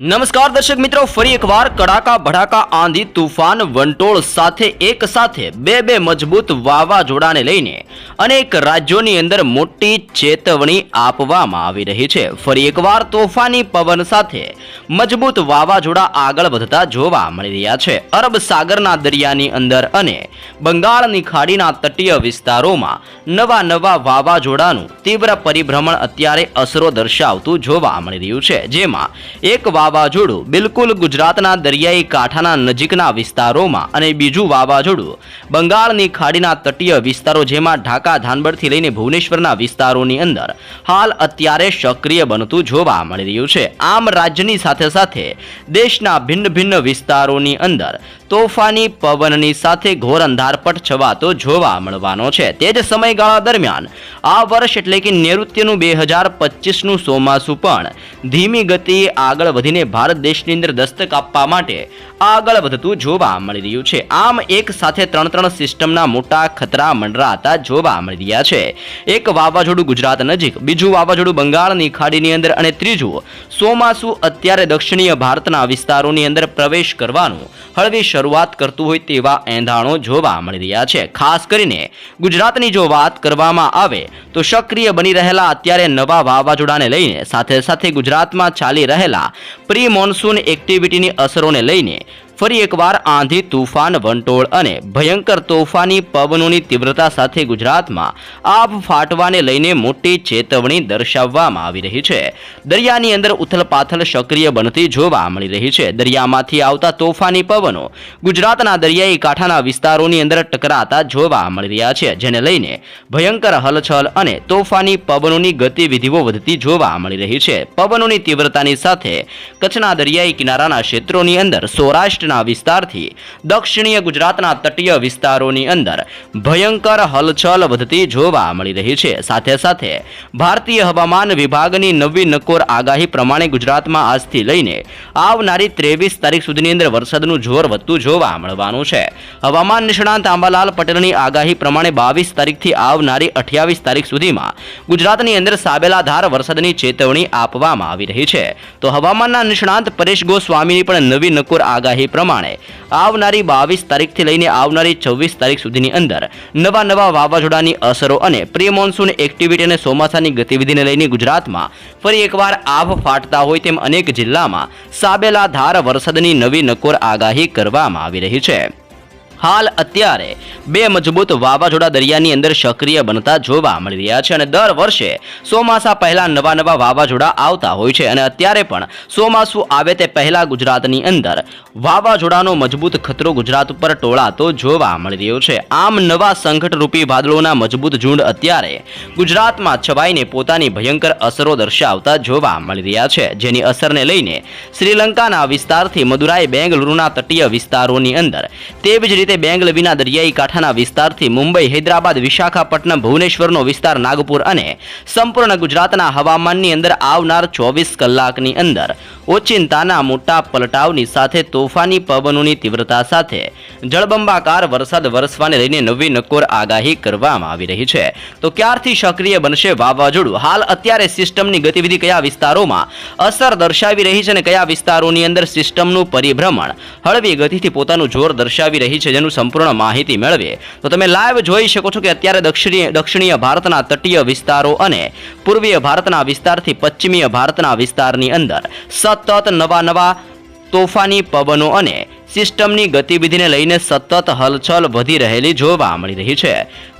નમસ્કાર દર્શક મિત્રો, ફરી એકવાર કડાકા ભડાકા આંધી તુફાન વંટોળ સાથે એક સાથે બે બે મજબૂત વાવાઝોડાને લઈને અનેક રાજ્યોની અંદર મોટી ચેતવણી આપવામાં આવી રહી છે. ફરી એકવાર તોફાની પવન સાથે મજબૂત વાવાઝોડા આગળ વધતા જોવા મળી રહ્યા છે. અરબ સાગરના દરિયાની અંદર અને બંગાળની ખાડીના તટીય વિસ્તારોમાં નવા નવા વાવાઝોડાનું તીવ્ર પરિભ્રમણ અત્યારે અસરો દર્શાવતું જોવા મળી રહ્યું છે. જેમાં એક વાવાઝોડું બિલકુલ ગુજરાતના દરિયાઈ કાંઠાના નજીકના વિસ્તારોમાં અને બીજું વાવાઝોડું બંગાળની ખાડીના તટીય વિસ્તારો જેમાં ઢાકા ધાનબડથી લઈને ભુવનેશ્વરના વિસ્તારોની અંદર હાલ અત્યારે સક્રિય બનતું જોવા મળી રહ્યું છે. આમ રાજ્યની સાથે સાથે દેશના ભિન્ન ભિન્ન વિસ્તારોની અંદર તોફાની પવનની સાથે ઘોર અંધારપટ છવાતો જોવા મળવાનો છે. તે જ સમયગાળા દરમિયાન આ વર્ષ એટલે કે નૈઋત્યનું બે હજાર પચીસનું ચોમાસું પણ ધીમી ગતિએ આગળ વધીને ભારત દેશની અંદર દસ્તક આપવા માટે આગળ વધતું જોવા મળી રહ્યું છે. આમ એક સાથે ત્રણ ત્રણ સિસ્ટમના મોટા ખતરા મંડરાતા જોવા મળી રહ્યા છે. એક વાવાઝોડું ગુજરાત નજીક, બીજું વાવાઝોડું બંગાળની ખાડીની અંદર અને ત્રીજું સોમાસુ અત્યારે દક્ષિણીય ભારતના વિસ્તારોની અંદર પ્રવેશ કરવાનું હળવી શરૂઆત કરતું હોય તેવા એંધાણો જોવા મળી રહ્યા છે. ખાસ કરીને ગુજરાતની જો વાત કરવામાં આવે તો સક્રિય બની રહેલા અત્યારે નવા વાવાઝોડાને લઈને સાથે સાથે ગુજરાતમાં ચાલી રહેલા પ્રી મોન્સૂન એક્ટિવિટીની અસરોને લઈને ફરી એકવાર આંધી તુફાન, વંટોળ અને ભયંકર તોફાની પવનોની તીવ્રતા સાથે ગુજરાતમાં આભ ફાટવાને લઈને મોટી ચેતવણી દર્શાવવામાં આવી રહી છે. દરિયાની અંદર ઉથલપાથલ સક્રિય બનતી જોવા મળી રહી છે. દરિયામાંથી આવતા તોફાની પવનો ગુજરાતના દરિયાઈ કાંઠાના વિસ્તારોની અંદર ટકરાતા જોવા મળી રહ્યા છે, જેને લઈને ભયંકર હલચલ અને તોફાની પવનોની ગતિવિધિઓ વધતી જોવા મળી રહી છે. પવનોની તીવ્રતાની સાથે કચ્છના દરિયાઈ કિનારાના ક્ષેત્રોની અંદર સૌરાષ્ટ્રના વિસ્તારથી દક્ષિણીય ગુજરાતના તટીય વિસ્તારોની અંદર ભયંકર હલચલ વધતી જોવા મળી રહી છે. સાથે સાથે ભારતીય હવામાન વિભાગની નવી નકોર આગાહી પ્રમાણે ગુજરાતમાં આજથી લઈને આવનારી ત્રેવીસ તારીખ સુધીની અંદર વરસાદનું જોર વધતું જોવા મળવાનું છે. હવામાન નિષ્ણાંત આંબાલાલ પટેલની આગાહી પ્રમાણે બાવીસ તારીખથી આવનારી અઠ્યાવીસ તારીખ સુધીમાં ગુજરાતની અંદર સાબેલાધાર વરસાદની ચેતવણી આપવામાં આવી રહી છે. તો હવામાનના નિષ્ણાંત પરેશ ગોસ્વામીની પણ નવી નકોર આગાહી પ્રમાણે આવનારી બાવીસ તારીખથી લઈને આવનારી છવ્વીસ તારીખ સુધીની અંદર નવા નવા વાવાઝોડાની અસરો અને પ્રી મોન્સૂન એક્ટિવિટી અને ચોમાસાની ગતિવિધિને લઈને ગુજરાતમાં ફરી એકવાર આભ ફાટતા હોય તેમ અનેક જિલ્લામાં સાબેલાધાર વરસાદની નવી નકોર આગાહી કરવામાં આવી રહી છે. હાલ અત્યારે બે મજબૂત વાવાઝોડા દરિયાની અંદર સક્રિય બનતા જોવા મળી રહ્યા છે અને દર વર્ષે ચોમાસા પહેલા નવા નવા વાવાઝોડા આવતા હોય છે અને અત્યારે પણ ચોમાસું આવે તે પહેલા ગુજરાતની અંદર વાવાઝોડાનો મજબૂત ખતરો ગુજરાત ઉપર ટોળાતો જોવા મળી રહ્યો છે. આમ નવા સંકટરૂપી વાદળોના મજબૂત ઝુંડ અત્યારે ગુજરાતમાં છવાઈને પોતાની ભયંકર અસરો દર્શાવતા જોવા મળી રહ્યા છે, જેની અસરને લઈને શ્રીલંકાના વિસ્તારથી મદુરાઈ બેંગલુરુના તટીય વિસ્તારોની અંદર તેવી જ રીતે બેંગલવીના દરિયાઈ કાંઠાના વિસ્તારથી મુંબઈ, હૈદરાબાદ, વિશાખાપટ્ટનમ, ભુવનેશ્વરનો વિસ્તાર, નાગપુર અને સંપૂર્ણ ગુજરાતના હવામાનની અંદર આવનાર ચોવીસ કલાકની અંદર ઓચિંતાના મોટા પલટાવની સાથે તોફાની પવનોની તીવ્રતા સાથે જળબંબાકાર વરસાદ વરસવાને લઈને નવી નકોર આગાહી કરવામાં આવી રહી છે. તો ક્યારથી સક્રિય બનશે વાવાઝોડું? હાલ અત્યારે સિસ્ટમની ગતિવિધિ કયા વિસ્તારોમાં અસર દર્શાવી રહી છે અને કયા વિસ્તારોની અંદર સિસ્ટમનું પરિભ્રમણ? હળવી ગતિથી પોતાનું જોર દર્શાવી રહી છે જેનું સંપૂર્ણ માહિતી મેળવીએ. તો તમે લાઈવ જોઈ શકો છો કે અત્યારે દક્ષિણીય દક્ષિણીય ભારતના તટીય વિસ્તારો અને પૂર્વીય ભારતના વિસ્તારથી પશ્ચિમીય ભારતના વિસ્તારની અંદર સતત નવા નવા તોફાની પવનો અને સિસ્ટમની ગતિવિધિને લઈને સતત હલચલ વધી રહેલી જોવા મળી રહી છે.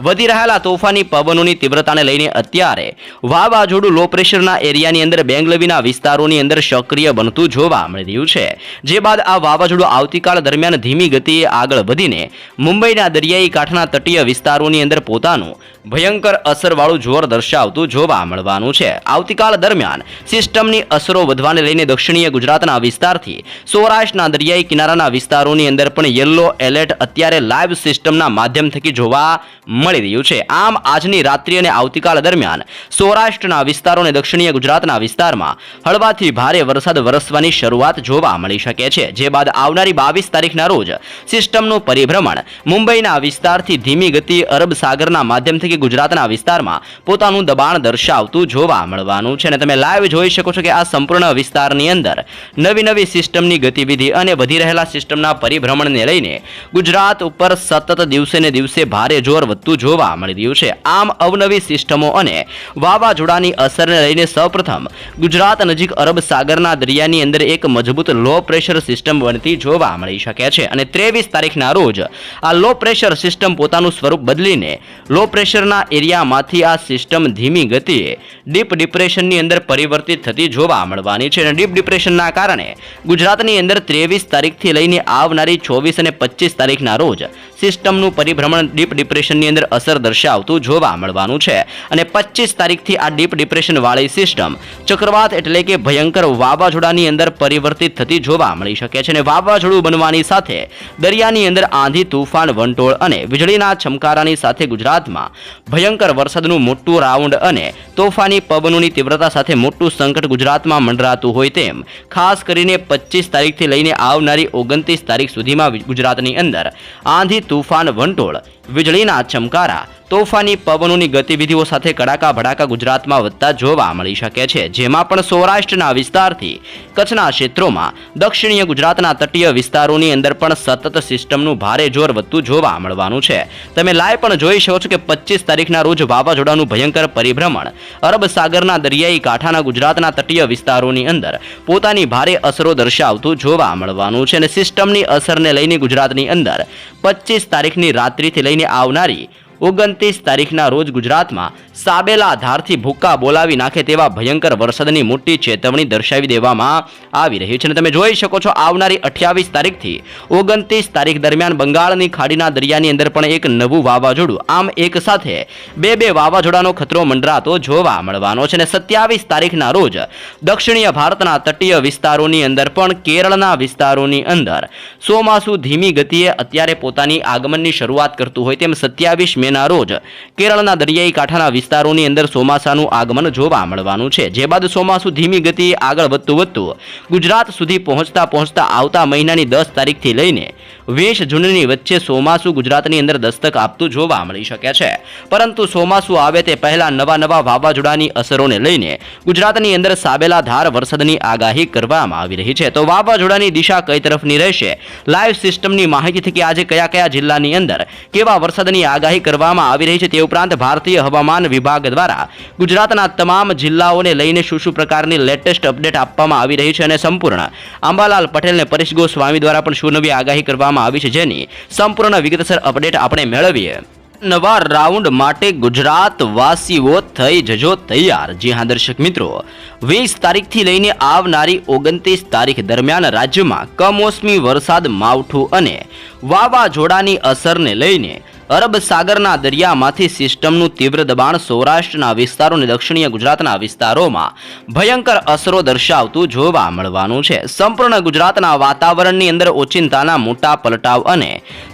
વધી રહેલા તોફાની પવનોની તીવ્રતાને લઈને અત્યારે વાવાઝોડું લો પ્રેશરના એરિયાની અંદર બેંગલવીના વિસ્તારોની અંદર સક્રિય બનતું જોવા મળી રહ્યું છે. જે બાદ આ વાવાઝોડું આવતીકાલ દરમિયાન ધીમી ગતિએ આગળ વધીને મુંબઈના દરિયાઈ કાંઠાના તટીય વિસ્તારોની અંદર પોતાનું ભયંકર અસરવાળું જોર દર્શાવતું જોવા મળવાનું છે. આવતીકાલ દરમિયાન સિસ્ટમની અસરો વધવાને લઈને દક્ષિણીય ગુજરાતના વિસ્તારથી સૌરાષ્ટ્રના દરિયાઈ કિનારાના વિસ્તાર વિસ્તારોની અંદર પણ યલો એલર્ટ અત્યારે લાઈવ સિસ્ટમના માધ્યમ થકી જોવા મળી રહ્યું છે. આમ આજની રાત્રિ અને આવતીકાલ દરમિયાન સૌરાષ્ટ્રના વિસ્તારો અને દક્ષિણીય ગુજરાતના વિસ્તારમાં હળવાથી ભારે વરસાદ વરસવાની શરૂઆત જોવા મળી શકે છે. જે બાદ આવનારી બાવીસ તારીખના રોજ સિસ્ટમનું પરિભ્રમણ મુંબઈના વિસ્તારથી ધીમી ગતિ અરબ સાગરના માધ્યમ થકી ગુજરાતના વિસ્તારમાં પોતાનું દબાણ દર્શાવતું જોવા મળવાનું છે. અને તમે લાઈવ જોઈ શકો છો કે આ સંપૂર્ણ વિસ્તારની અંદર નવી નવી સિસ્ટમની ગતિવિધિ અને વધી રહેલા સિસ્ટમના પરિભ્રમણને લઈને ગુજરાત ઉપર સતત દિવસે ને દિવસે ભારે જોર વધતું જોવા મળી રહ્યું છે. આમ અવનવી સિસ્ટમો અને વાવાઝોડાની અસરને લઈને સૌપ્રથમ ગુજરાત નજીક અરબ સાગરના દરિયાની અંદર એક મજબૂત લો પ્રેશર સિસ્ટમ બનતી જોવા મળી શકે છે અને ત્રેવીસ તારીખના રોજ આ લો પ્રેશર સિસ્ટમ પોતાનું સ્વરૂપ બદલીને લો પ્રેશરના એરિયામાંથી આ સિસ્ટમ ધીમી ગતિએ ડીપ ડિપ્રેશનની અંદર પરિવર્તિત થતી જોવા મળવાની છે અને ડીપ ડિપ્રેશનના કારણે ગુજરાતની અંદર ત્રેવીસ તારીખથી લઈને આવનારી ચોવીસ અને પચીસ તારીખના રોજ સિસ્ટમનું પરિભ્રમણ ડીપ ડિપ્રેશનની અંદર અસર દર્શાવતું જોવા મળવાનું છે. અને પચીસ તારીખથી આ ડીપ ડિપ્રેશનવાળી સિસ્ટમ ચક્રવાત એટલે કે ભયંકર વાવાઝોડાની અંદર પરિવર્તિત થતી જોવા મળી શકે છે અને વાવાઝોડું બનવાની સાથે દરિયાની અંદર આંધી, તુફાન, વંટોળ અને વીજળીના ચમકારાની સાથે ગુજરાતમાં ભયંકર વરસાદનું મોટું રાઉન્ડ અને તોફાની પવનોની તીવ્રતા સાથે મોટું સંકટ ગુજરાતમાં મંડરાતું હોય તેમ, ખાસ કરીને પચીસ તારીખથી લઈને આવનારી ઓગણત્રીસ તારીખ સુધીમાં ગુજરાતની અંદર આંધી તુફાન વંટોળ વીજળીના ચમકારા, તોફાની પવનોની ગતિવિધિઓ સાથે કડાકા ભડાકા ગુજરાતમાં વધતા જોવા મળી શકે છે. જેમાં પણ સૌરાષ્ટ્રના વિસ્તારથી કચ્છના ક્ષેત્રોમાં દક્ષિણીય ગુજરાતના તટીય વિસ્તારોની અંદર પણ સતત સિસ્ટમનું ભારે જોર વધતું જોવા મળવાનું છે. તમે લાઈવ પણ જોઈ શકો છો કે પચીસ તારીખના રોજ વાવાઝોડાનું ભયંકર પરિભ્રમણ અરબ સાગરના દરિયાઈ કાંઠાના ગુજરાતના તટીય વિસ્તારોની અંદર પોતાની ભારે અસરો દર્શાવતું જોવા મળવાનું છે અને સિસ્ટમની અસરને લઈને ગુજરાતની અંદર પચીસ તારીખની રાત્રિથી લઈને આવનારી ઓગણત્રીસ તારીખના રોજ ગુજરાતમાં સાબેલા ધારથી ભૂક્કા બોલાવી નાખે તેવા ભયંકર વરસાદની મોટી ચેતવણી દર્શાવી દેવામાં આવી રહી છે. અને તમે જોઈ શકો છો, આવનારી અઠ્યાવીસ તારીખથી ઓગણત્રીસ તારીખ દરમિયાન બંગાળની ખાડીના દરિયાની અંદર પણ એક નવું વાવાઝોડું, આમ એક સાથે બે બે વાવાઝોડાનો ખતરો મંડરાતો જોવા મળવાનો છે. અને સત્યાવીસ તારીખના રોજ દક્ષિણીય ભારતના તટીય વિસ્તારોની અંદર પણ કેરળના વિસ્તારોની અંદર સોમાસુ ધીમી ગતિએ અત્યારે પોતાની આગમનની શરૂઆત કરતું હોય તેમ સત્યાવીસ મેના રોજ કેરળના દરિયાઈ કાંઠાના વિસ્તારોની અંદર ચોમાસાનું આગમન જોવા મળવાનું છે. જે બાદ ચોમાસું ધીમી ગતિએ આગળ વધતું વધતું ગુજરાત સુધી પહોંચતા પહોંચતા આવતા મહિનાની દસ તારીખથી લઈને વીસ જૂનની વચ્ચે ચોમાસું ગુજરાતની અંદર દસ્તક આપતું જોવા મળી શકે છે. પરંતુ ચોમાસું આવે તે પહેલા નવા નવા વાવાઝોડાની અસરોને લઈને ગુજરાતની અંદર સાબેલા ધાર વરસાદની આગાહી કરવામાં આવી રહી છે. તો વાવાઝોડાની દિશા કઈ તરફની રહેશે? લાઈવ સિસ્ટમની માહિતી થકી આજે કયા કયા જિલ્લાની અંદર કેવા વરસાદની આગાહી કરવામાં આવી રહી છે તે ઉપરાંત ભારતીય હવામાન વિભાગ દ્વારા ગુજરાતના તમામ જિલ્લાઓને લઈને શું શું પ્રકારની લેટેસ્ટ અપડેટ આપવામાં આવી રહી છે અને સંપૂર્ણ આંબાલાલ પટેલને પરેશ ગોસ્વામી દ્વારા પણ શું નવી આગાહી કરવામાં આવી છે જેની સંપૂર્ણ વિગતસર અપડેટ આપણે મેળવીએ. નવા રાઉન્ડ માટે ગુજરાત વાસીઓ થઈ જજો તૈયાર. જી હા, દર્શક મિત્રો. વીસ તારીખથી લઈને આવનારી ઓગણત્રીસ તારીખ દરમિયાન રાજ્યમાં કમોસમી વરસાદ માવઠું અને વાવાઝોડાની અસરને લઈને અરબ સાગરના દરિયામાંથી સિસ્ટમનું તીવ્ર દબાણ સૌરાષ્ટ્રના વિસ્તારો અને દક્ષિણીય ગુજરાતના વિસ્તારોમાં ભયંકર અસરો દર્શાવતું જોવા મળવાનું છે. સંપૂર્ણ ગુજરાતના વાતાવરણની અંદર ઓચિંતાના મોટા પલટાવ અને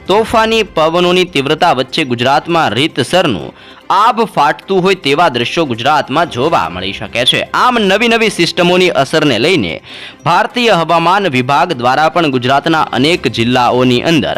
તોફાની પવનોની તીવ્રતા વચ્ચે ગુજરાતમાં રીતસરનું આભ ફાટતું હોય તેવા દ્રશ્યો ગુજરાતમાં જોવા મળી શકે છે. આમ નવી નવી સિસ્ટમોની અસરને લઈને ભારતીય હવામાન વિભાગ દ્વારા પણ ગુજરાતના અનેક જિલ્લાઓની અંદર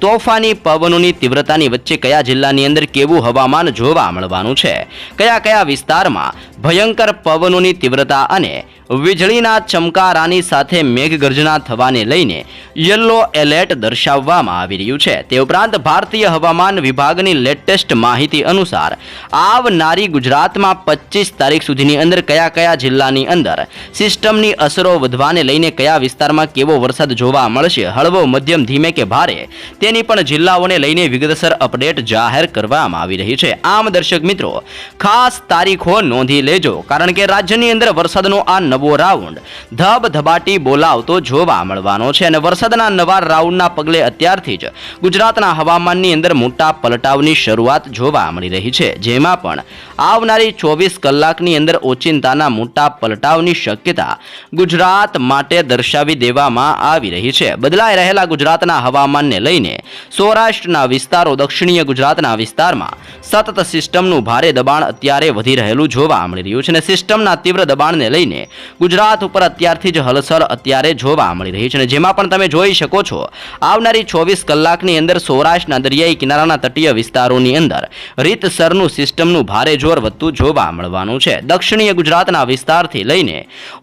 તોફાની પવનોની તીવ્રતાની વચ્ચે કયા જિલ્લાની અંદર કેવું હવામાન જોવા મળવાનું છે? કયા કયા વિસ્તારમાં ભયંકર પવનોની તીવ્રતા અને વીજળીના ચમકારાની સાથે મેઘગર્જના થવાને લઈને યલો એલર્ટ દર્શાવવામાં આવી રહ્યું છે. તે ઉપરાંત ભારતીય હવામાન વિભાગની લેટેસ્ટ માહિતી અનુસાર, આવનારી ગુજરાતમાં પચીસ તારીખ સુધીની અંદર કયા કયા જિલ્લાની અંદર સિસ્ટમની અસરો વધવાને લઈને કયા વિસ્તારમાં કેવો વરસાદ જોવા મળશે, હળવો, મધ્યમ, ધીમે કે ભારે, તેની પણ જિલ્લાઓને લઈને વિગતસર અપડેટ જાહેર કરવામાં આવી રહી છે. આમ દર્શક મિત્રો, ખાસ તારીખો નોંધી લેજો, કારણ કે રાજ્યની અંદર વરસાદનો આ નવો રાઉન્ડ. ધબધબાટી બોલાવતો જોવા મળવાનો છે અને વરસાદના નવા રાઉન્ડના પગલે અત્યારથી જ ગુજરાતના હવામાનની અંદર મોટા પલટાવની શરૂઆત જોવા મળી રહી છે. જેમાં પણ આવનારી ચોવીસ કલાકની અંદર ઓચિંતાના મોટા પલટાવની શક્યતા ગુજરાત માટે દર્શાવી દેવામાં આવી રહી છે. બદલાઈ રહેલા ગુજરાતના હવામાનને લઈને સૌરાષ્ટ્રના વિસ્તારો, દક્ષિણીય ગુજરાતના વિસ્તારમાં સતત સિસ્ટમનું ભારે દબાણ અત્યારે વધી રહેલું જોવા મળી રહ્યું છે અને સિસ્ટમના તીવ્ર દબાણને લઈને ગુજરાત ઉપર અત્યારથી જ હલસર અત્યારે જોવા મળી રહી છે અને જેમાં પણ તમે જોઈ શકો છો, આવનારી ચોવીસ કલાકની અંદર સૌરાષ્ટ્રના દરિયાઈ કિનારાના તટીય વિસ્તારોની અંદર રીતસરનું સિસ્ટમનું ભારે જોર વધતું જોવા મળવાનું છે. દક્ષિણીય ગુજરાતના વિસ્તારથી લઈને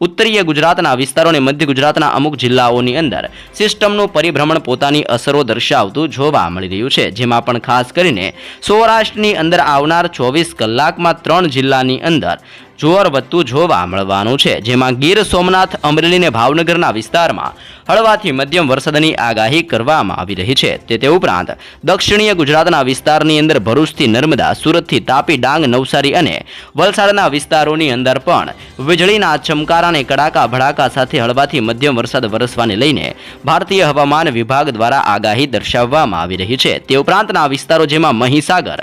ઉત્તરીય ગુજરાતના વિસ્તારો અને મધ્ય ગુજરાતના અમુક જિલ્લાઓની અંદર સિસ્ટમનું પરિભ્રમણ પોતાની અસરો દર્શાવતું જોવા મળી રહ્યું છે. જેમાં પણ ખાસ કરીને સૌરાષ્ટ્રની અંદર આવનાર ચોવીસ કલાકમાં ત્રણ જિલ્લાની અંદર જોર વધતું જોવા મળવાનું છે, જેમાં ગીર સોમનાથ, અમરેલી અને ભાવનગરના વિસ્તારમાં હળવાથી મધ્યમ વરસાદની આગાહી કરવામાં આવી રહી છે. તે તે ઉપરાંત દક્ષિણીય ગુજરાતના વિસ્તારની અંદર ભરૂચથી નર્મદા, સુરતથી તાપી ડાંગ, નવસારી અને વલસાડના વિસ્તારોની અંદર પણ વીજળીના ચમકારા અને કડાકા ભડાકા સાથે હળવાથી મધ્યમ વરસાદ વરસવાને લઈને ભારતીય હવામાન વિભાગ દ્વારા આગાહી દર્શાવવામાં આવી રહી છે. તે ઉપરાંતના વિસ્તારો જેમાં મહીસાગર,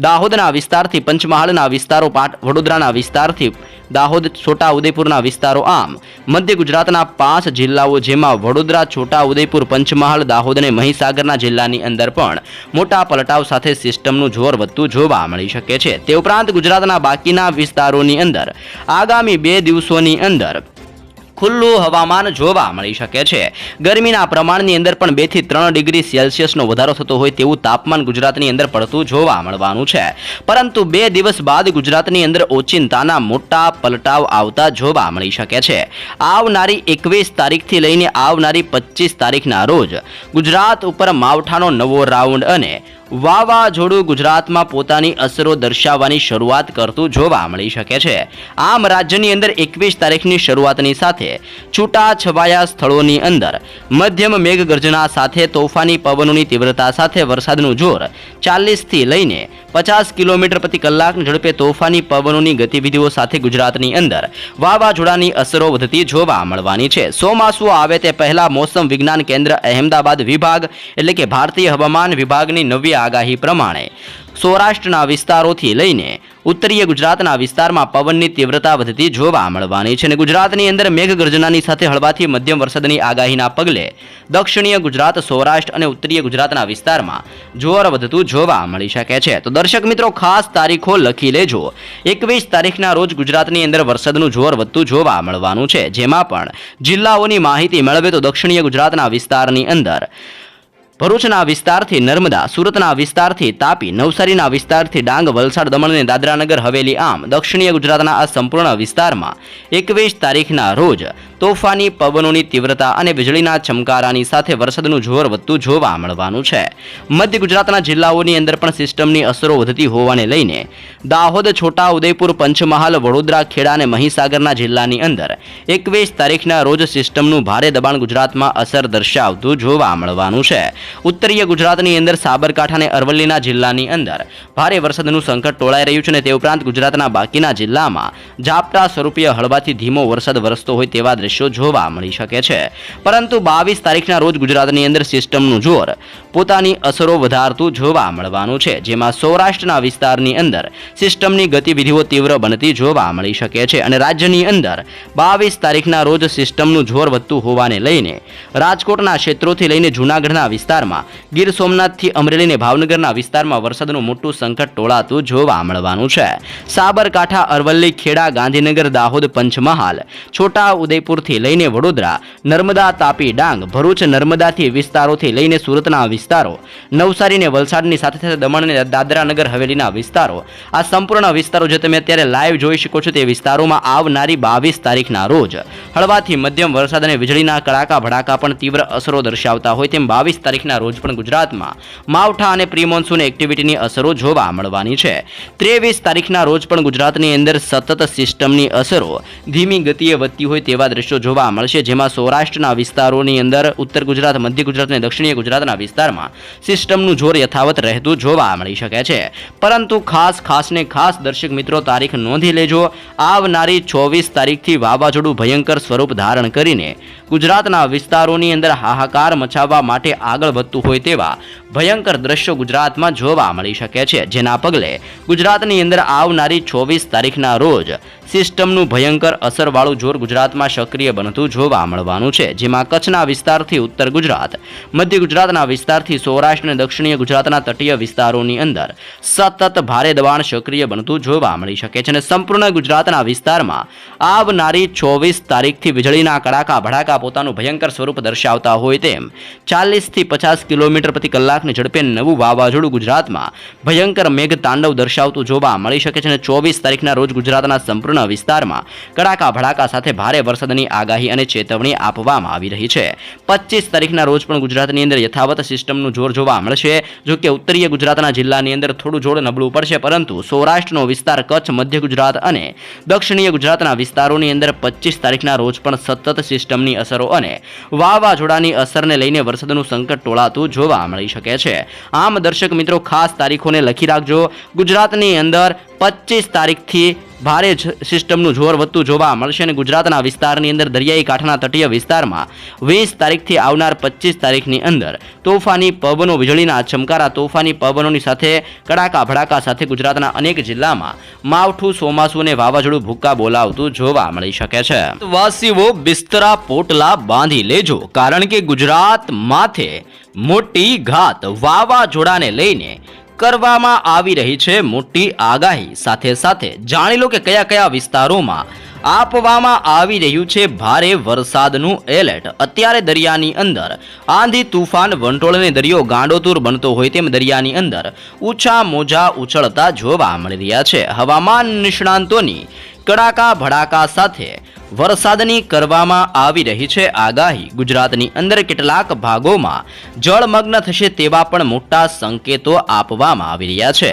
દાહોદના વિસ્તારથી પંચમહાલના વિસ્તારો વડોદરાના વડોદરાના વિસ્તારથી દાહોદ, છોટા ઉદેપુરના વિસ્તારો આમ. મધ્ય ગુજરાતના પાંચ જિલ્લાઓ જેમાં વડોદરા, છોટા ઉદેપુર પંચમહાલ, દાહોદ અને મહીસાગરના જિલ્લાની અંદર પણ મોટા પલટાવ સાથે સિસ્ટમનું જોર વધતું જોવા મળી શકે છે. તે ઉપરાંત ગુજરાતના બાકીના વિસ્તારોની અંદર આગામી બે દિવસોની અંદર ખુલ્લું હવામાન જોવા મળી શકે છે. ગરમીના પ્રમાણની અંદર પણ બેથી ત્રણ ડિગ્રી સેલ્સિયસનો વધારો થતો હોય તેવું તાપમાન ગુજરાતની અંદર પડતું જોવા મળવાનું છે. પરંતુ બે દિવસ બાદ ગુજરાતની અંદર ઓચિંતાના મોટા પલટાવ આવતા જોવા મળી શકે છે. આવનારી એકવીસ તારીખથી લઈને આવનારી પચીસ તારીખના રોજ ગુજરાત ઉપર માવઠાનો નવો રાઉન્ડ અને વાવાઝોડું ગુજરાતમાં પોતાની અસરો દર્શાવવાની શરૂઆત કરતું જોવા મળી શકે છે. આમ રાજ્યની અંદર એકવીસ તારીખની શરૂઆતની સાથે છૂટા છવાયા સ્થળોની અંદર મધ્યમ મેઘગર્જના સાથે તોફાની પવનોની તીવ્રતા સાથે વરસાદનું જોર ચાલીસથી લઈને પચાસ કિલોમીટર પ્રતિ કલાકની ઝડપે તોફાની પવનોની ગતિવિધિઓ સાથે ગુજરાતની અંદર વાવાઝોડાની અસરો વધતી જોવા મળવાની છે. ચોમાસું આવે તે પહેલા મોસમ વિજ્ઞાન કેન્દ્ર અહેમદાબાદ વિભાગ એટલે કે ભારતીય હવામાન વિભાગની નવી આગાહી પ્રમાણે. સૌરાષ્ટ્રના વિસ્તારોથી લઈને ઉત્તરીય ગુજરાતના વિસ્તારમાં પવનની તીવ્રતા વધતી જોવા મળવાની છે અને ગુજરાતની અંદર મેઘગર્જનાની સાથે હળવાથી મધ્યમ વરસાદની આગાહીના પગલે દક્ષિણીય ગુજરાત, સૌરાષ્ટ્ર અને ઉત્તરીય ગુજરાતના વિસ્તારમાં જોર વધતું જોવા મળી શકે છે. તો દર્શક મિત્રો, ખાસ તારીખો લખી લેજો. એકવીસ તારીખના રોજ ગુજરાતની અંદર વરસાદનું જોર વધતું જોવા મળવાનું છે. જેમાં પણ જિલ્લાઓની માહિતી મેળવે તો દક્ષિણીય ગુજરાતના વિસ્તારની અંદર ભરૂચના વિસ્તારથી નર્મદા, સુરતના વિસ્તારથી તાપી, નવસારીના વિસ્તારથી ડાંગ, વલસાડ દમણ અને દાદરાનગર, હવેલી આમ, દક્ષિણીય ગુજરાતના આ સંપૂર્ણ વિસ્તારમાં એકવીસ તારીખના રોજ તોફાની પવનોની તીવ્રતા અને વીજળીના ચમકારાની સાથે વરસાદનું જોર વધતું જોવા મળવાનું છે. મધ્ય ગુજરાતના જિલ્લાઓની અંદર પણ સિસ્ટમની અસરો વધતી હોવાને લઈને દાહોદ છોટા ઉદયપુર પંચમહાલ, વડોદરા, ખેડા અને મહીસાગરના જિલ્લાની અંદર એકવીસ તારીખના રોજ સિસ્ટમનું ભારે દબાણ ગુજરાતમાં અસર દર્શાવતું જોવા મળવાનું છે. ઉત્તરીય ગુજરાતની અંદર સાબરકાંઠા અને અરવલ્લીના જિલ્લાની અંદર ભારે વરસાદનું સંકટ ટોળાઈ રહ્યું છે અને તે ઉપરાંત ગુજરાતના બાકીના જિલ્લામાં ઝાપટા સ્વરૂપે હળવાથી ધીમો વરસાદ વરસતો હોય તેવા દ્રશ્યો જોવા મળી શકે છે. પરંતુ બાવીસ તારીખના રોજ ગુજરાતની અંદર સિસ્ટમનું જોર પોતાની અસરો વધારતું જોવા મળવાનું છે, જેમાં સૌરાષ્ટ્રના વિસ્તારની અંદર સિસ્ટમની ગતિવિધિઓ તીવ્ર બનતી જોવા મળી શકે છે અને રાજ્યની અંદર બાવીસ તારીખના રોજ સિસ્ટમનું જોર વધતું હોવાને લઈને રાજકોટના ક્ષેત્રોથી લઈને જૂનાગઢના વિસ્તારમાં, ગીર સોમનાથથી અમરેલીને ભાવનગરના વિસ્તારમાં વરસાદનું મોટું સંકટ ટોળાતું જોવા મળવાનું છે. સાબરકાંઠા, અરવલ્લી, ખેડા, ગાંધીનગર, દાહોદ, પંચમહાલ, છોટા ઉદયપુરથી લઈને વડોદરા, નર્મદા તાપી ડાંગ, ભરૂચ, નર્મદાથી વિસ્તારોથી લઈને સુરતના વિસ્તારો નવસારી ને વલસાડની સાથે સાથે દમણ અને દાદરા નગર હવેલીના વિસ્તારો. આ સંપૂર્ણ વિસ્તારો જે તમે અત્યારે લાઈવ જોઈ શકો છો તે વિસ્તારોમાં આવનારી બાવીસ તારીખના રોજ. હળવાથી મધ્યમ વરસાદ અને વીજળીના કડાકા ભડાકા પણ તીવ્ર અસરો દર્શાવતા હોય તેમ બાવીસ તારીખના રોજ પણ ગુજરાતમાં માવઠા અને પ્રી મોન્સૂન એક્ટિવિટીની અસરો જોવા મળવાની છે. ત્રેવીસ તારીખના રોજ પણ ગુજરાતની અંદર સતત સિસ્ટમની અસરો ધીમી ગતિએ વધતી હોય તેવા દ્રશ્યો દ્રશ્યો જોવા મળશે, જેમાં સૌરાષ્ટ્રના વિસ્તારોની અંદર ઉત્તર ગુજરાત, મધ્ય ગુજરાત અને દક્ષિણીય ગુજરાતના વિસ્તારમાં સિસ્ટમનું જોર યથાવત રહેતું જોવા મળી શકે છે. પરંતુ ખાસ ખાસને ખાસ દર્શક મિત્રો, તારીખ નોંધી લેજો. આવનારી ચોવીસ તારીખથી વાવાઝોડું ભયંકર સ્વરૂપ ધારણ કરીને ગુજરાતના વિસ્તારોની અંદર હાહાકાર મચાવવા માટે આગળ વધતું હોય તેવા ભયંકર દ્રશ્યો ગુજરાતમાં જોવા મળી શકે છે. જેના પગલે ગુજરાતની અંદર આવનારી ચોવીસ તારીખના રોજ સિસ્ટમનું ભયંકર અસરવાળું જોર ગુજરાતમાં સક્રિય બનતું જોવા મળવાનું છે. જેમાં કચ્છના વિસ્તારથી ઉત્તર ગુજરાત, મધ્ય ગુજરાતના વિસ્તારથી સૌરાષ્ટ્ર અને દક્ષિણીય ગુજરાતના તટીય વિસ્તારોની અંદર સતત ભારે દબાણ સક્રિય બનતું જોવા મળી શકે છે અને સંપૂર્ણ ગુજરાતના વિસ્તારમાં આવનારી ચોવીસ તારીખથી વીજળીના કડાકા ભડાકા પોતાનું ભયંકર સ્વરૂપ દર્શાવતા હોય તેમ. ચાલીસથી પચાસ કિલોમીટર પ્રતિ કલાકની ઝડપે નવું વાવાઝોડું ગુજરાતમાં ભયંકર મેઘ તાંડવ દર્શાવતું જોવા મળી શકે છે અને ચોવીસ તારીખના રોજ ગુજરાતના સંપૂર્ણ વિસ્તારમાં કડાકા ભડાકા સાથે ભારે વરસાદની આગાહી અને ચેતવણી આપવામાં આવી રહી છે. પચીસ તારીખના રોજ પણ ગુજરાતની અંદર યથાવત સિસ્ટમનું જોર જોવા મળશે. જો કે ઉત્તરીય ગુજરાતના જિલ્લાની અંદર થોડું જોર નબળું પડશે, પરંતુ સૌરાષ્ટ્રનો વિસ્તાર કચ્છ, મધ્ય ગુજરાત અને દક્ષિણીય ગુજરાતના વિસ્તારોની અંદર પચીસ તારીખના રોજ પણ સતત સિસ્ટમની અસરો અને વાવાઝોડાની અસરને લઈને વરસાદનું સંકટ ટોળાતું જોવા મળી શકે છે. આમ દર્શક મિત્રો, ખાસ તારીખોને લખી રાખજો. ગુજરાતની અંદર પચીસ તારીખથી ભારે સિસ્ટમનું જોર વધતું જોવા મળશે અને ગુજરાતના વિસ્તારની અંદર દરિયાઈ કાંઠાના તટીય વિસ્તારમાં વીસ તારીખથી આવનાર પચીસ તારીખની અંદર તોફાની પવનો વીજળીના ચમકારા તોફાની પવનોની સાથે કડાકા ભડાકા સાથે ગુજરાતના અનેક જિલ્લામાં માવઠું, ચોમાસું અને વાવાઝોડું ભૂક્કા બોલાવતું જોવા મળી શકે છે. વાસીઓ બિસ્તરા પોટલા બાંધી લેજો, કારણ કે ગુજરાત માથે મોટી ઘાત વાવાઝોડાને લઈને કરવામાં આવી રહી છે મોટી આગાહી. સાથે સાથે જાણી લો કે કયા કયા વિસ્તારોમાં આપવામાં આવી રહ્યું છે ભારે વરસાદનું એલર્ટ. અત્યારે દરિયાની અંદર આંધી તુફાન વંટોળને દરિયો ગાંડોતુર બનતો હોય તેમ દરિયાની અંદર ઊંચા મોજા ઉછળતા જોવા મળી રહ્યા છે. હવામાન નિષ્ણાંતોની કડાકા ભડાકા સાથે વરસાદની કરવામાં આવી રહી છે આગાહી. ગુજરાતની અંદર કેટલાક ભાગોમાં જળમગ્ન થશે તેવા પણ મોટા સંકેતો આપવામાં આવી રહ્યા છે.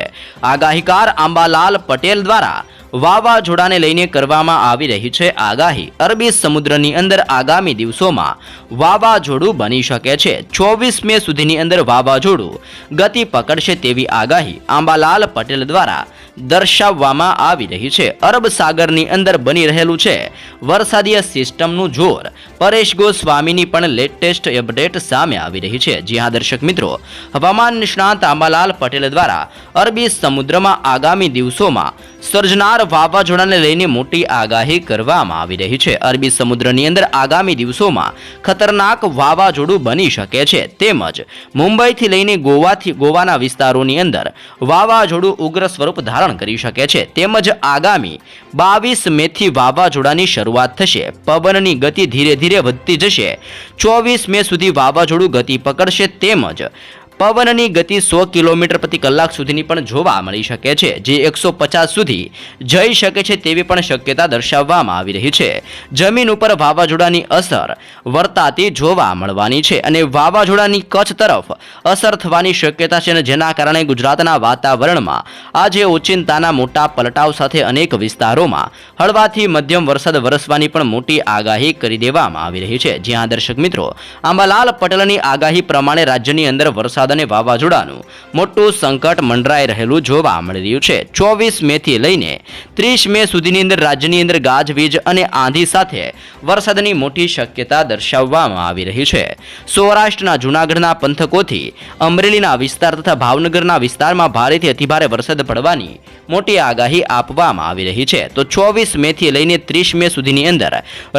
આગાહીકાર આંબાલાલ પટેલ દ્વારા વાવાઝોડાને લઈને કરવામાં આવી રહી છે આગાહી. અરબી સમુદ્રની અંદર આગામી દિવસોમાં વાવાઝોડું બની શકે છે. ચોવીસ મે સુધીની અંદર વાવાઝોડું ગતિ પકડશે તેવી આગાહી આંબાલાલ પટેલ દ્વારા દર્શાવવામાં આવી રહી છે. અરબ સાગરની અંદર બની રહેલું છે વરસાદીય સિસ્ટમનું જોર. પરેશ ગોસ્વામીની પણ લેટેસ્ટ અપડેટ સામે આવી રહી છે. જી હા, દર્શક મિત્રો, હવામાન નિષ્ણાંત આંબાલાલ પટેલ દ્વારા અરબી સમુદ્રમાં આગામી દિવસોમાં સર્જનાર વાવાઝોડાને લઈને મોટી આગાહી કરવામાં આવી રહી છે. અરબી સમુદ્રની અંદર આગામી દિવસોમાં ખતરનાક વાવાઝોડું બની શકે છે. તેમજ મુંબઈથી લઈને ગોવાથી, ગોવાના વિસ્તારોની અંદર વાવાઝોડું ઉગ્ર સ્વરૂપ ધારણ કરી શકે છે. તેમજ આગામી બાવીસ મેથી વાવાઝોડાની શરૂઆત થશે. પવનની ગતિ ધીરે ધીરે વધતી જશે. ચોવીસ મે સુધી વાવાઝોડું ગતિ પકડશે. તેમજ પવનની ગતિ સો કિલોમીટર પ્રતિ કલાક સુધીની પણ જોવા મળી શકે છે, જે એકસો પચાસ સુધી જઈ શકે છે તેવી પણ શક્યતા દર્શાવવામાં આવી રહી છે. જમીન ઉપર વાવાઝોડાની અસર વર્તાતી જોવા મળવાની છે અને વાવાઝોડાની કચ્છ તરફ અસર થવાની શક્યતા છે અને જેના કારણે ગુજરાતના વાતાવરણમાં આજે ઓચિંતાના મોટા પલટાવ સાથે અનેક વિસ્તારોમાં હળવાથી મધ્યમ વરસાદ વરસવાની પણ મોટી આગાહી કરી દેવામાં આવી રહી છે. જ્યાં દર્શક મિત્રો, આંબાલાલ પટેલની આગાહી પ્રમાણે રાજ્યની અંદર વરસાદ અને વાવાઝોડાનું મોટું સંકટ મંડરાઈ રહેલું જોવા મળી રહ્યું છે. ચોવીસ મેથી લઈને ત્રીસ મે સુધીની અંદર રાજ્યની અંદર ગાજવીજ અને આંધી સાથે વરસાદની મોટી શક્યતા દર્શાવવામાં આવી રહી છે. સૌરાષ્ટ્રના જૂનાગઢના પંથકોથી અમરેલીના વિસ્તાર તથા ભાવનગરના વિસ્તારમાં ભારેથી અતિભારે વરસાદ પડવાની મોટી આગાહી આપવામાં આવી રહી છે. તો ચોવીસ મેથી લઈને ત્રીસ મે સુધીની અંદર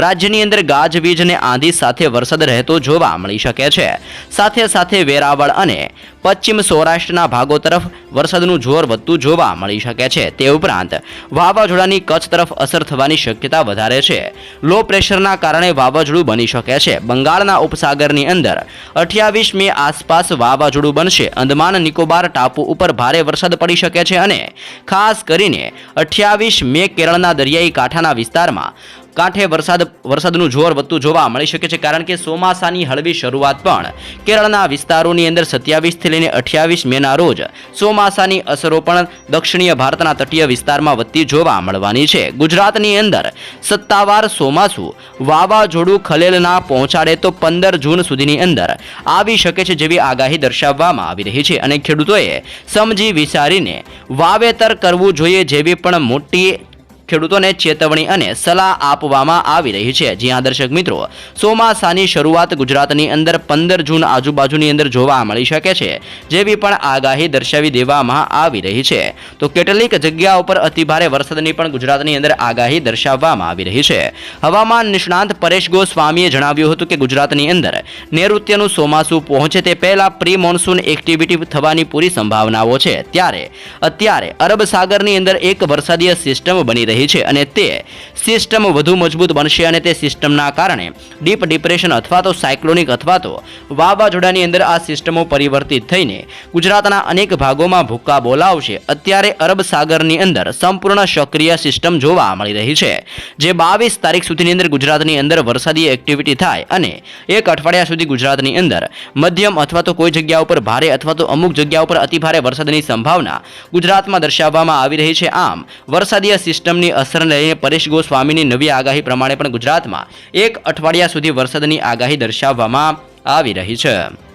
રાજ્યની અંદર ગાજવીજ અને આંધી સાથે વરસાદ રહેતો જોવા મળી શકે છે. સાથે સાથે વેરાવળ અને પશ્ચિમ સૌરાષ્ટ્રના ભાગો તરફ વરસાદનું જોર વધતું જોવા મળી શકે છે. તે ઉપરાંત વાવાઝોડાની કચ્છ તરફ અસર થવાની શક્યતા વધારે છે. લો પ્રેશરના કારણે વાવાઝોડું બની શકે છે. બંગાળના ઉપસાગરની અંદર અઠ્યાવીસ મે આસપાસ વાવાઝોડું બનશે. અંદમાન, નિકોબાર, ટાપુ ઉપર ભારે વરસાદ પડી શકે છે અને ખાસ કરીને અઠ્યાવીસ મે કેરળના દરિયાઈ કાંઠાના વિસ્તારમાં કાંઠે વરસાદ વરસાદનું જોર વધતું જોવા મળી શકે છે કારણ કે ચોમાસાની હળવી શરૂઆત પણ કેરળના વિસ્તારોની અંદર સત્યાવીસથી લઈને અઠ્યાવીસ મેના રોજ ચોમાસાની અસરો પણ દક્ષિણીય ભારતના તટીય વિસ્તારમાં વધતી જોવા મળવાની છે. ગુજરાતની અંદર સત્તાવાર ચોમાસું વાવાઝોડું ખલેલ ના પહોંચાડે તો પંદર જૂન સુધીની અંદર આવી શકે છે જેવી આગાહી દર્શાવવામાં આવી રહી છે અને ખેડૂતોએ સમજી વિચારીને વાવેતર કરવું જોઈએ જેવી પણ મોટી ખેડૂતોને ચેતવણી અને સલાહ આપવામાં આવી રહી છે. જ્યાં દર્શક મિત્રો, ચોમાસાની શરૂઆત ગુજરાતની અંદર પંદર જૂન આજુબાજુની અંદર જોવા મળી શકે છે, જેવી પણ આગાહી દર્શાવી દેવામાં આવી રહી છે. તો કેટલીક જગ્યાઓ પર અતિભારે વરસાદની પણ ગુજરાતની અંદર આગાહી દર્શાવવામાં આવી રહી છે. હવામાન નિષ્ણાંત પરેશ ગોસ્વામીએ જણાવ્યું હતું કે ગુજરાતની અંદર નૈઋત્યનું ચોમાસું પહોંચે તે પહેલાં પ્રી મોન્સૂન એક્ટિવિટી થવાની પૂરી સંભાવનાઓ છે. ત્યારે, અત્યારે અરબ સાગરની અંદર એક વરસાદીય સિસ્ટમ બની રહી છે અને તે સિસ્ટમ વધુ મજબૂત બનશે અને તે સિસ્ટમના કારણે ડીપ ડિપ્રેશન અથવા તો સાયક્લોનિક અથવા તો વાવાઝોડાની અંદર આ સિસ્ટમો પરિવર્તિત થઈને ગુજરાતના અનેક ભાગોમાં ભૂક્કા બોલાવશે. અત્યારે અરબ સાગરની અંદર સંપૂર્ણ સક્રિય સિસ્ટમ જોવા મળી રહી છે. જે બાવીસ તારીખ સુધીની અંદર ગુજરાતની અંદર વરસાદી એક્ટિવિટી થાય અને એક અઠવાડિયા સુધી ગુજરાતની અંદર મધ્યમ અથવા તો કોઈ જગ્યા ઉપર ભારે અથવા તો અમુક જગ્યા ઉપર અતિભારે વરસાદની સંભાવના ગુજરાતમાં દર્શાવવામાં આવી રહી છે. આમ, વરસાદીય સિસ્ટમની અસરને લઈને પરેશ ગોસ્વામીની નવી આગાહી પ્રમાણે પણ ગુજરાતમાં એક અઠવાડિયા સુધી વરસાદની આગાહી દર્શાવવામાં આવી રહી છે.